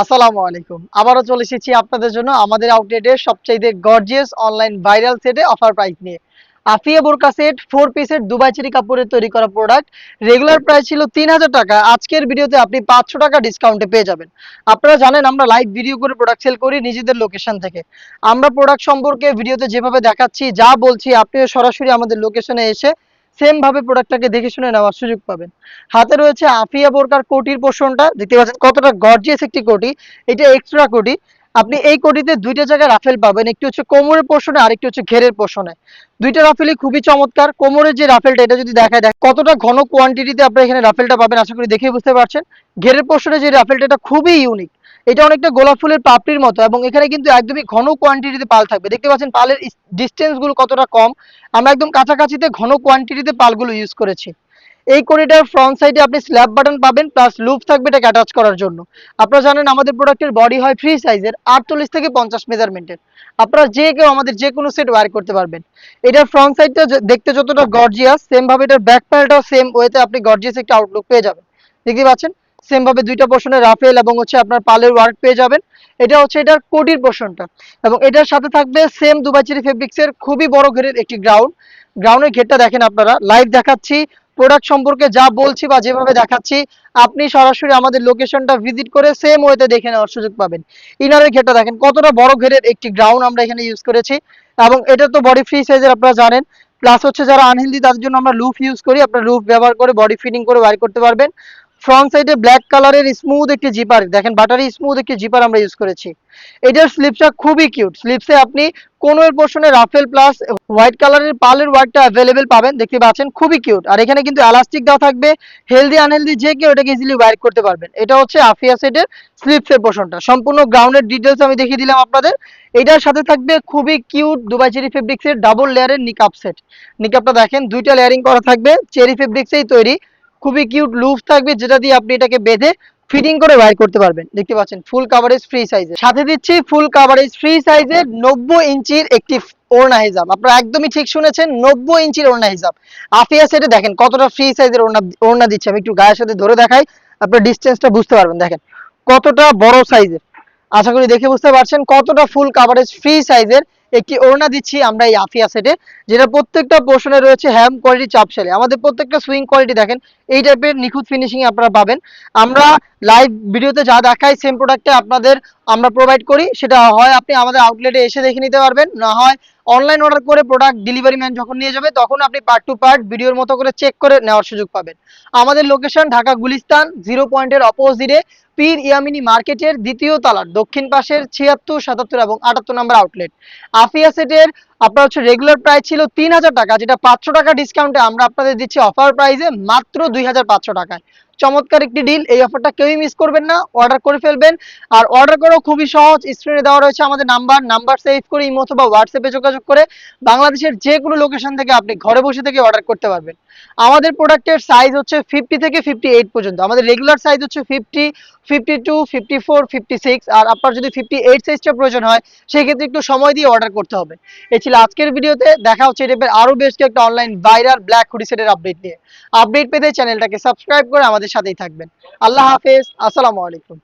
আসসালামু আলাইকুম। আবারও চলে এসেছি আপনাদের জন্য আমাদের আউটলেটের সবচাইতে গর্জিয়াস অনলাইন ভাইরাল সেটে অফার প্রাইস নিয়ে। আফিয়া বোরকা সেট ফোর পিসের দুবাই চেরি কাপড়ের তৈরি করা প্রোডাক্ট রেগুলার প্রাইস ছিল তিন হাজার টাকা। আজকের ভিডিওতে আপনি পাঁচশো টাকা ডিসকাউন্টে পেয়ে যাবেন। আপনারা জানেন, আমরা লাইভ ভিডিও করে প্রোডাক্ট সেল করি নিজেদের লোকেশন থেকে। আমরা প্রোডাক্ট সম্পর্কে ভিডিওতে যেভাবে দেখাচ্ছি, যা বলছি, আপনিও সরাসরি আমাদের লোকেশনে এসে সেম ভাবে প্রোডাক্টটাকে দেখে শুনে নেওয়ার সুযোগ পাবেন। হাতে রয়েছে আফিয়া বোরকার কোটির পোর্শনটা দেখতে পাচ্ছেন কতটা গর্জিয়াস একটি কোটি, এটা এক্সট্রা কোটি। আপনি এই কোটিতে দুইটা জায়গায় রাফেল পাবেন, একটি হচ্ছে কোমরের পোর্শনে আর একটি হচ্ছে ঘেরের পোষণে। দুইটা রাফেলই খুবই চমৎকার। কোমরের যে রাফেলটা এটা যদি দেখায় দেখ কতটা ঘন কোয়ান্টিটিতে আপনি এখানে রাফেলটা পাবেন, আশা করি দেখে বুঝতে পারছেন। ঘেরের পোর্শনে যে রাফেলটা এটা খুবই ইউনিক এটা অনেকটা গোলাপ ফুলের পাপড়ির মতো এবং এখানে কিন্তু একদমই ঘন কোয়ান্টিটিতে পাল থাকবে। দেখতে পাচ্ছেন পালের ডিস্টেন্সগুলো কতটা কম। আমরা একদম কাছাকাছিতে ঘন কোয়ান্টিটিতে পালগুলো ইউজ করেছি। এই কোরিটার ফ্রন্ট সাইডে আপনি স্ল্যাব বাটন পাবেন প্লাস লুপ থাকবে এটাকে অ্যাটাচ করার জন্য। আপনারা জানেন আমাদের প্রোডাক্টের বডি হয় ফ্রি সাইজের আটচল্লিশ থেকে পঞ্চাশ মেজারমেন্টের আপনারা যে কেউ আমাদের যে কোনো সেট ওয়ার করতে পারবেন। এটার ফ্রন্ট সাইডটা দেখতে যতটা গর্জিয়াস সেম ভাবে এটার ব্যাক প্যানেলটাও সেম ওয়েতে আপনি গর্জিয়াস একটা আউটলুক পেয়ে যাবেন। দেখতে পাচ্ছেন? সেম ভাবে দুইটা পোর্শনে রাফেল এবং হচ্ছে আপনার পালের ওয়ার্ক পেয়ে যাবেন। এটা হচ্ছে এটার কোটির পোর্শনটা এবং এটার সাথে থাকবে সেম দুবাই চেরি ফেব্রিক্সের খুবই বড় ঘেরের একটি গ্রাউন্ড গ্রাউন্ডের ঘেরটা দেখেন আপনারা। লাইভ দেখাচ্ছি। প্রোডাক্ট সম্পর্কে যা বলছি বা যেভাবে দেখাচ্ছি, আপনি সরাসরি আমাদের লোকেশনটা ভিজিট করে সেম ওয়েতে দেখে নেওয়ার সুযোগ পাবেন। ইনারের ঘেরটা দেখেন, কতটা বড় ঘেরের একটি গ্রাউন্ড আমরা এখানে ইউজ করেছি। এবং এটা তো বডি ফ্রি সাইজের আপনারা জানেন। প্লাস হচ্ছে যারা আনহেলদি তাদের জন্য আমরা লুফ ইউজ করি। আপনারা লুফ ব্যবহার করে বডি ফিটিং করে ওয়ার করতে পারবেন। ফ্রন্ট সাইডে ব্ল্যাক কালারের স্মুথ একটি জিপার দেখেন বাটারি স্মুথ একটি জিপার আমরা ইউজ করেছি। এটার স্লিপসটা খুবই কিউট স্লিপসে আপনি কোনো এর পোর্শনে রাফেল প্লাস হোয়াইট কালারের পালের ওয়ার্কটা অ্যাভেলেবেল পাবেন। দেখতে পাচ্ছেন, খুবই কিউট আর এখানে কিন্তু এলাস্টিক দেওয়া থাকবে। হেলদি আনহেলদি যে কেউ এটাকে ইজিলি ওয়ার করতে পারবেন। এটা হচ্ছে আফিয়া সেটের স্লিপসের পোর্শনটা সম্পূর্ণ গ্রাউন্ডের ডিটেলস আমি দেখিয়ে দিলাম আপনাদের। এটার সাথে থাকবে খুবই কিউট দুবাই চেরি ফেব্রিক্সের ডাবল লেয়ারের নিকাপ সেট নিকাপটা দেখেন, দুইটা লেয়ারিং করা থাকবে। চেরি ফেব্রিক্সেই তৈরি। খুবই কিউট লুপ থাকবে যেটা দিয়ে আপনি এটাকে বেঁধে ফিটিং করে ওয়্যার করতে পারবেন। দেখতে পাচ্ছেন ফুল কাভারেজ ফ্রি সাইজের সাথে দিচ্ছি ফুল কাভারেজ ফ্রি সাইজের নব্বই ইঞ্চির একটি ওড়না হিজাব। আপনারা একদমই ঠিক শুনেছেন, নব্বই ইঞ্চির ওড়না হিজাব। আফিয়া সেটে দেখেন কতটা ফ্রি সাইজের ওড়না ওড়না দিচ্ছে। আমি একটু গায়ের সাথে ধরে দেখাই, আপনার ডিস্টেন্সটা বুঝতে পারবেন। দেখেন, কতটা বড় সাইজের আশা করি দেখে বুঝতে পারছেন, কতটা ফুল কাভারেজ ফ্রি সাইজের একটি ওড়না দিচ্ছি আমরা এই আফিয়া সেটে যেটা প্রত্যেকটা পোর্শনে রয়েছে হ্যাম কোয়ালিটি চাপশালে আমাদের প্রত্যেকটা সুইং কোয়ালিটি দেখেন, এই টাইপের নিখুঁত ফিনিশিং আপনারা পাবেন। আমরা লাইভ ভিডিওতে যা দেখাই সেম প্রোডাক্টে আপনাদের আমরা প্রোভাইড করি। সেটা হয় আপনি আমাদের আউটলেটে এসে দেখে নিতে পারবেন। না হয় অনলাইন অর্ডার করে প্রোডাক্ট ডেলিভারি ম্যান যখন নিয়ে যাবে, তখন আপনি পার্ট টু পার্ট ভিডিওর মতো করে চেক করে নেওয়ার সুযোগ পাবেন। আমাদের লোকেশন ঢাকা গুলিস্তান জিরো পয়েন্টের অপোজিটে পীর ইয়ামিনী মার্কেটের দ্বিতীয় তালার দক্ষিণ পাশের ছিয়াত্তর, সাতাত্তর এবং আটাত্তর নম্বর আউটলেট আফিয়া সেটের আপনার হচ্ছে রেগুলার প্রাইস ছিল তিন হাজার টাকা, যেটা পাঁচশো টাকা ডিসকাউন্টে আমরা আপনাদের দিচ্ছি অফার প্রাইসে মাত্র দুই হাজার পাঁচশো টাকায়। চমৎকার একটি ডিল এই অফারটা কেউই মিস করবেন না অর্ডার করে ফেলবেন। আর অর্ডার করাও খুবই সহজ স্ক্রিনে দেওয়া রয়েছে আমাদের নাম্বার নাম্বার সেভ করে ইমো অথবা হোয়াটসঅ্যাপে যোগাযোগ করে বাংলাদেশের যে কোনো লোকেশন থেকে আপনি ঘরে বসে থেকে অর্ডার করতে পারবেন। আমাদের প্রোডাক্টের সাইজ হচ্ছে ফিফটি থেকে ফিফটি এইট পর্যন্ত। আমাদের রেগুলার সাইজ হচ্ছে fifty fifty two fifty four fifty six আর আপনার যদি ফিফটি এইট সাইজটা প্রয়োজন হয়, সেক্ষেত্রে একটু সময় দিয়ে অর্ডার করতে হবে। এ ছিল আজকের ভিডিওতে, দেখা হচ্ছে এটা আরও বেশ কয়েকটা অনলাইন ভাইরাল ব্ল্যাক হুডি সেটের আপডেট নিয়ে। আপডেট পেতে চ্যানেলটাকে সাবস্ক্রাইব করে আমাদের সাথেই থাকবেন। আল্লাহ হাফেজ, আসসালামু আলাইকুম।